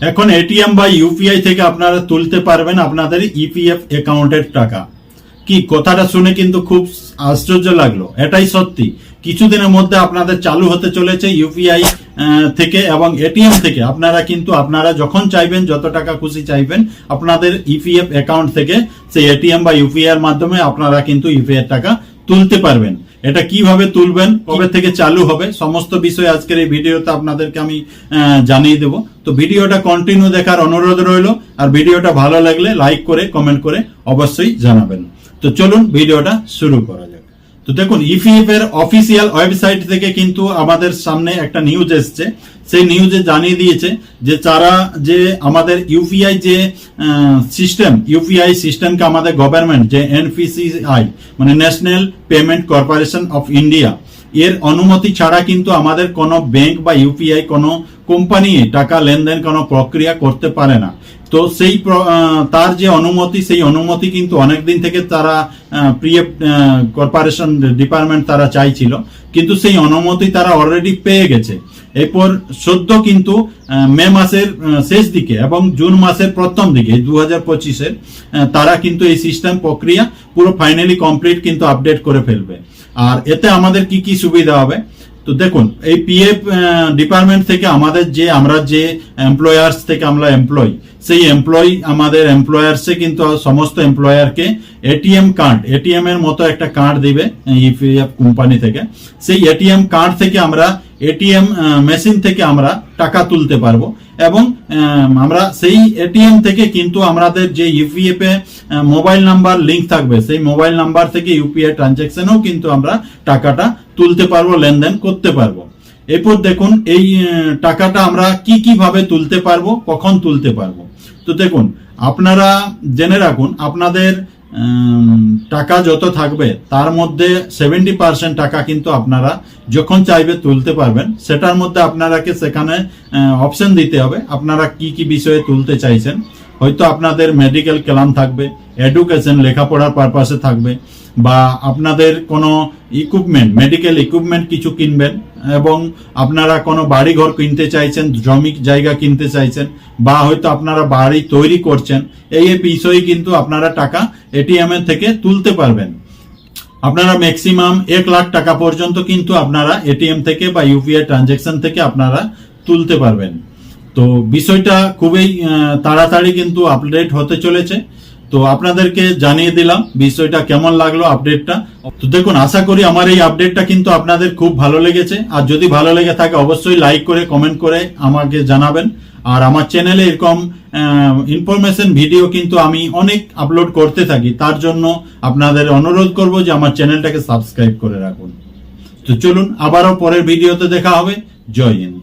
এখন এটিএম বা ইউপিআই থেকে আপনারা তুলতে পারবেন আপনাদের ইপিএফ অ্যাকাউন্টের টাকা। কি, কথাটা শুনে কিন্তু খুব আশ্চর্য লাগল। এটাই সত্যি। কিছুদিনের মধ্যে আপনাদের চালু হতে চলেছে ইউপিআই থেকে এবং এটিএম থেকে। আপনারা কিন্তু, আপনারা যখন চাইবেন, যত টাকা খুশি চাইবেন, আপনাদের ইপিএফ অ্যাকাউন্ট থেকে সেই এটিএম বা ইউপিআই এর মাধ্যমে আপনারা কিন্তু ইউপিআই টাকা তুলতে পারবেন। এটা কীভাবে তুলবেন, কবে থেকে চালু হবে, সমস্ত বিষয় আজকের এই ভিডিওতে আপনাদেরকে আমি জানিয়ে দেব। তো ভিডিওটা কন্টিনিউ দেখার অনুরোধ রইল, আর ভিডিওটা ভালো লাগলে লাইক করে কমেন্ট করে অবশ্যই জানাবেন। তো চলুন ভিডিওটা শুরু করা যাক। তো দেখুন ইপিএফ এর অফিসিয়াল ওয়েবসাইট থেকে কিন্তু আমাদের সামনে একটা নিউজ এসছে। সেই নিউজে জানিয়ে দিয়েছে যে তারা যে আমাদের ইউপিআই যে সিস্টেম ইউপিআই সিস্টেমকে আমাদের গভর্নমেন্ট যে এনপিসিআই মানে National Payment Corporation of India এর অনুমতি ছাড়া কিন্তু আমাদের কোনো ব্যাংক বা ইউপিআই কোনো কোম্পানি টাকা লেনদেন কোনো প্রক্রিয়া করতে পারে না। তো সেই তার যে অনুমতি, সেই অনুমতি কিন্তু অনেকদিন থেকে তারা প্রিয় কর্পোরেশন ডিপার্টমেন্ট তারা চাইছিল। কিন্তু সেই অনুমতি তারা অলরেডি পেয়ে গেছে। এরপর সদ্য কিন্তু মে মাসের শেষ দিকে এবং জুন মাসের প্রথম দিকে দু হাজার পঁচিশের তারা কিন্তু এই সিস্টেম প্রক্রিয়া পুরো ফাইনালি কমপ্লিট কিন্তু আপডেট করে ফেলবে। আর এতে আমাদের কি কি সুবিধা হবে? তো দেখুন, এই পিএফ ডিপার্টমেন্ট থেকে আমাদের যে, আমরা যে এমপ্লয়ার্স থেকে আমরা এমপ্লয় সেই এমপ্লয় আমাদের এমপ্লয়ার্সে কিন্তু সমস্ত এমপ্লয়ারকে এটিএম কার্ড এটিএম এর মতো একটা কার্ড দিবে ইপিএফ কোম্পানি থেকে। সেই এটিএম কার্ড থেকে আমরা এটিএম মেশিন থেকে আমরা টাকা তুলতে পারব এবং আমরা সেই এটিএম থেকে কিন্তু আমাদের যে ইউপিএফ এ মোবাইল নাম্বার লিংক থাকবে, সেই মোবাইল নাম্বার থেকে ইউপিআই ট্রানজেকশনেও কিন্তু আমরা টাকাটা তুলতে পারব, লেনদেন করতে পারব। এরপর দেখুন, এই টাকাটা আমরা কি কীভাবে তুলতে পারব, কখন তুলতে পারব। তো দেখুন, আপনারা জেনে রাখুন, আপনাদের টাকা যত থাকবে, তার মধ্যে সেভেন্টি পার্সেন্ট টাকা কিন্তু আপনারা যখন চাইবে তুলতে পারবেন, সেটার মধ্যে আপনারাকে সেখানে অপশন দিতে হবে, আপনারা কি কি বিষয়ে তুলতে চাইছেন। হয়তো আপনাদের মেডিকেল ক্লাম থাকবে এডুকেশন লেখাপড়ার পারপাসে থাকবে, বা আপনাদের কোনো ইকুইপমেন্ট মেডিকেল ইকুইপমেন্ট কিছু কিনবেন, এবং আপনারা কোনো বাড়ি ঘর কিনতে চাইছেন, জমি জায়গা কিনতে চাইছেন, বা হয়তো আপনারা বাড়ি তৈরি করছেন, এই এই বিষয়ে কিন্তু আপনারা টাকা এটিএম এর থেকে তুলতে পারবেন। আপনারা ম্যাক্সিমাম এক লাখ টাকা পর্যন্ত কিন্তু আপনারা এটিএম থেকে বা ইউপিআই ট্রানজেকশন থেকে আপনারা তুলতে পারবেন। তো বিষয়টা খুবই তাড়াতাড়ি কিন্তু আপডেট হতে চলেছে। তো আপনাদেরকে জানিয়ে দিলাম বিষয়টা কেমন লাগল আপডেটটা তো দেখুন, আশা করি আমার এই আপডেটটা কিন্তু আপনাদের খুব ভালো লেগেছে। আর যদি ভালো লেগে থাকে, অবশ্যই লাইক করে কমেন্ট করে আমাকে জানাবেন। আর আমার চ্যানেলে এরকম ইনফরমেশন ভিডিও কিন্তু আমি অনেক আপলোড করতে থাকি। তার জন্য আপনাদের অনুরোধ করব যে আমার চ্যানেলটাকে সাবস্ক্রাইব করে রাখুন। তো চলুন, আবারও পরের ভিডিওতে দেখা হবে। জয় হিন্দ।